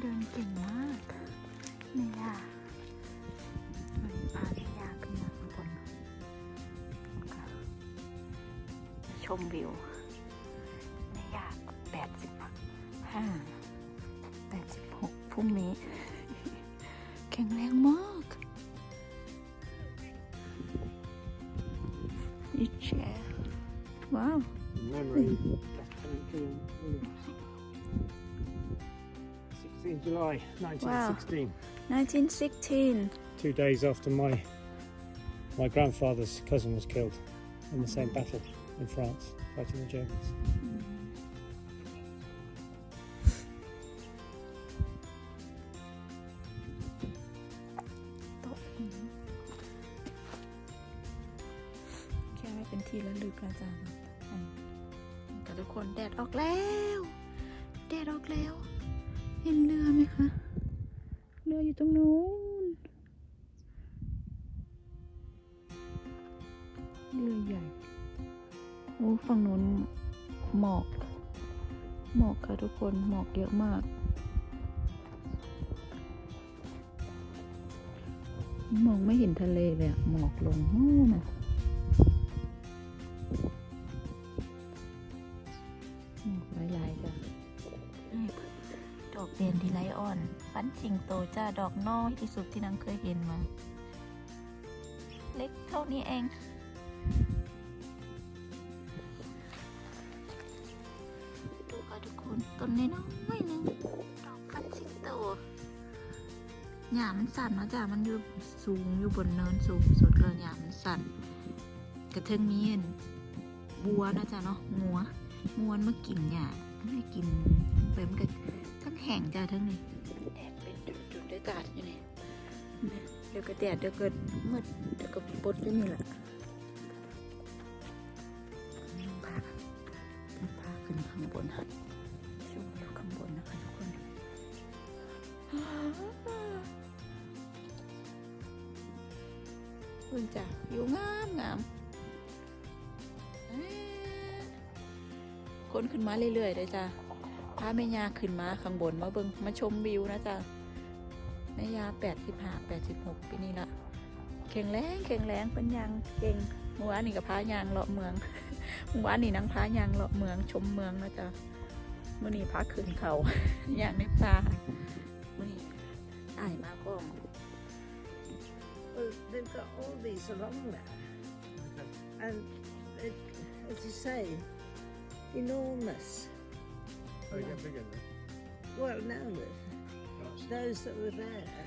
เดินเก่งมากนี่ค่ะมันพาที่ยากขึ้นมาข้างบนค่ะชมวิวไม่ยาแปดสิบห้าแปดสิบหกพรุ่งนี้ แข็งแรงมาก อีแชร์ว้าว Memory. 16 July 1916. 1916 Two days after my my grandfather's cousin was killed in the same battle in France, fighting the Germans. โต๊ะหินแค่ไม่เป็นที่ระลึกนะจ๊ะอืมกับทุกคนแดดออกแล้ว แดดออกแล้ว เห็นเรือไหมคะ เรืออยู่ตรงนู้น เรือใหญ่ โอ้ ฝั่งนู้นหมอก หมอกค่ะทุกคน หมอกเยอะมาก มองไม่เห็นทะเลเลยอะหมอกลงโน่นนะ พันสิงโตจ้าดอกน้อยที่สุดที่นางเคยเห็นมา เล็กเท่านี้เอง ดูค่ะทุกคนต้นน้อยๆหนึงดอกฟันสิงโตหยามันสั่นนะจ้ะมันอยู่สูงอยู่บนเนินสูงสุดเลยหยามันสั่นกระเทิงมีนบัวนะจ๊ะเนาะงัวงัวมันมากินหยาไม่กินไปมันก็ทั้งแห้งจ้ะทั้งนี้ จุดๆด้วยกาดอยู่นี่เนี่ยเดี๋ยวก็แดดเดี๋ยวก็มืดเดี๋ยวก็ปดอยู่นี่แหละพาพาขึ้นข้างบนฮะชมอยู่ข้างบนนะคะทุกคนเพิ่งจ้ะอยู่งามงามเอ้ยคนขึ้นมาเรื่อยๆเลยจ้ะพาแม่ยาขึ้นมาข้างบนมาเบิงมาชมวิวนะจ้ะแม่ยาแปดสิบห้าแปดสิบหกปีนี้ละแข็งแรงแข็งแรงเป็นยังเก่งเมื่อวานนี่กับพายางเลาะเมืองเมื่อวานนี่นังพายางเลาะเมืองชมเมืองนะจ๊ะเมื่อนี้พาขึ้นเขาอย่างในป่าเมื่อนี้อายมาก็ Well, they've got all these along there, and it, as you say, enormous. Oh, yeah, bigger Well, no, those that were there,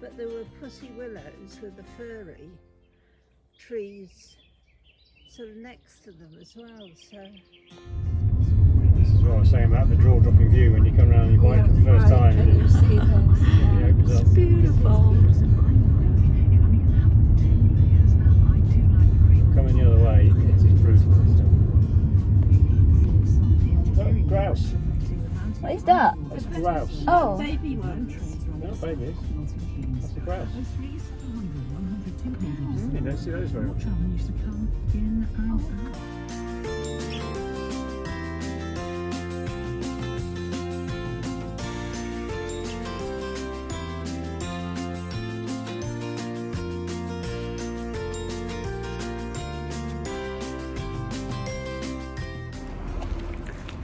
but there were pussy willows with the furry trees sort of next to them as well. So This is what I was saying about the jaw dropping view when you come around and you bike for the first time. Can you see that? it opens up. beautiful Coming the other way, it's brutal. Oh, grouse. what is that That's a grouse. oh Baby one. No, babies. That's a grouse. Mm, you don't see those very much.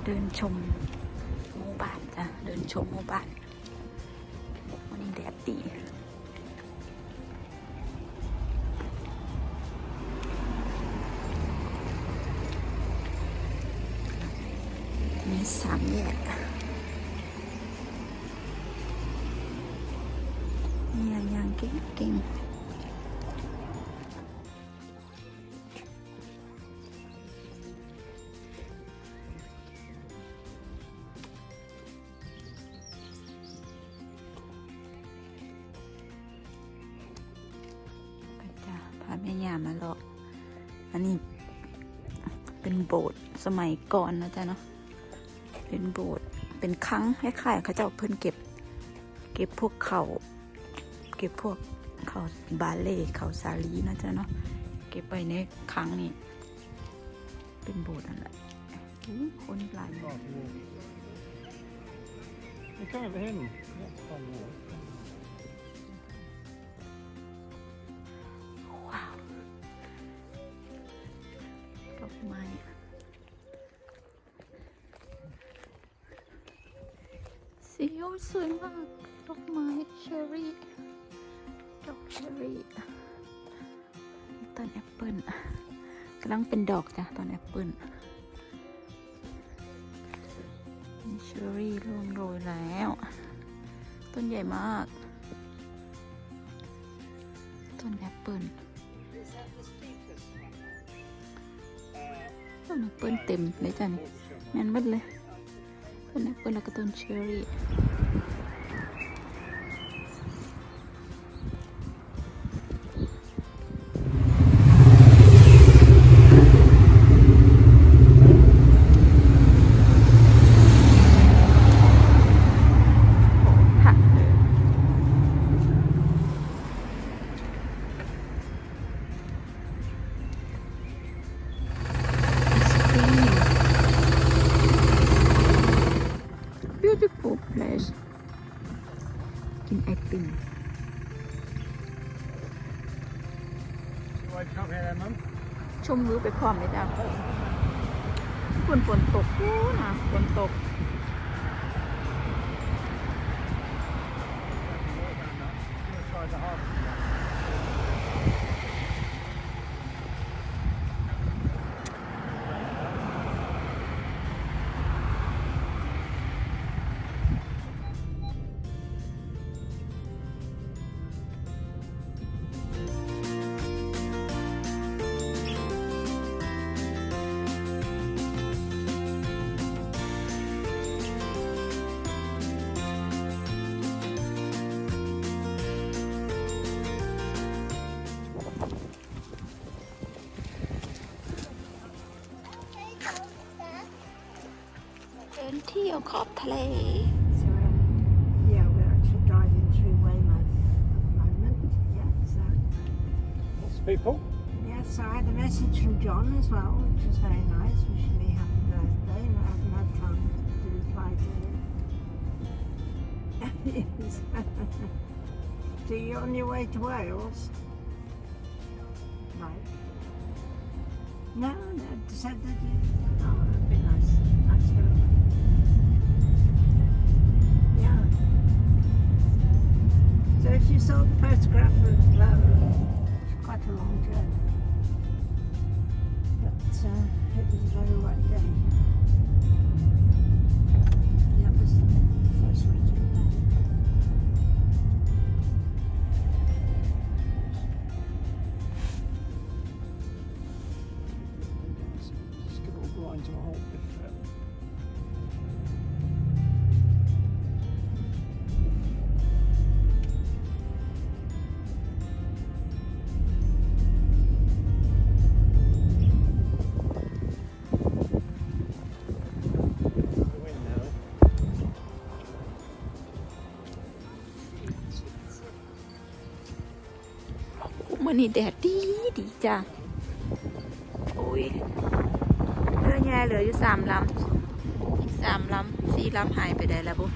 เดินชมหมู่บ้าน จ้ะเดินชมหมู่บ้านวันนี้าแม่ย่ามาเลาะอันนี้เป็นโบสถ์สมัยก่อนนะจ๊ะเนาะเป็นโบสถ์เป็นครั้งคล้ายๆเขาเจ้าเพิ่นเก็บ เก็บพวกเขาเก็บพวกเขาบาเล่เขาสาลีนะจ๊ะเนาะเก็บไปในครั้งนี้เป็นโบสถ์นั่นแหละคนหลาย Oh, yeah. You come over him. That's fun, yeah. ดอกไม้สีโอสวยมากดอกไม้เชอรี่ดอกเชอรี่ต้นแอปเปิลกำลังเป็นดอกจ้ะต้นแอปเปิลเชอรี่ร่วงโรยแล้ว ต้นใหญ่มาก ต้นแอปเปิล นแอปเปิ้ลเต็มเลยจ้ะนี่แม่นหมดเลยต้นแอปเปิ้ลแล้วก็ต้นเชอรี่ beautiful place กินไอติม So I come here then, Mum? ชมวิวไปพร้อมเลยจ้ะฝนฝนตกโอ้นะฝนตก ดินเที่ยวขอบทะเล So, um, yeah, we're actually driving through Weymouth at the moment. Yeah, so, Lots of people. yeah, so I had a message from John as well, which was very nice, wishing me happy birthday, and I haven't had time to reply to him. Yes. so you're on your way to Wales? Right. No, no, said that you, oh, that'd be nice. Nice You saw the photograph of um, มื่อนี้แดดดีดีจ้ะโอ้ยเรือแย่เหลืออยู่สามลำอีกสามลำสี่ลำหายไปได้แล้วบุ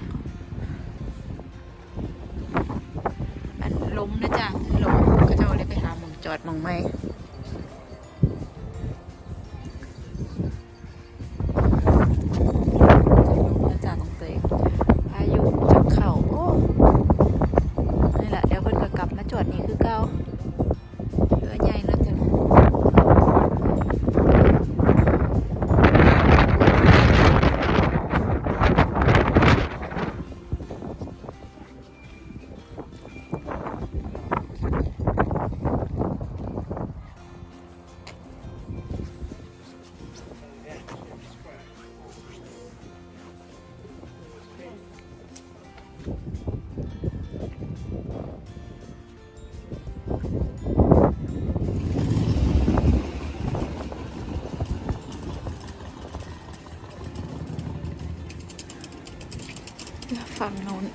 มันล้มนะจ้ะล้มก็จะเอาเลยไปหาหมองจอดหมองไม่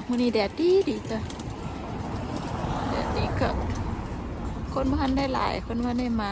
มื้อนี้แดดดีดีจ้ะแดดดีก็คนพันได้หลายคนว่าได้มา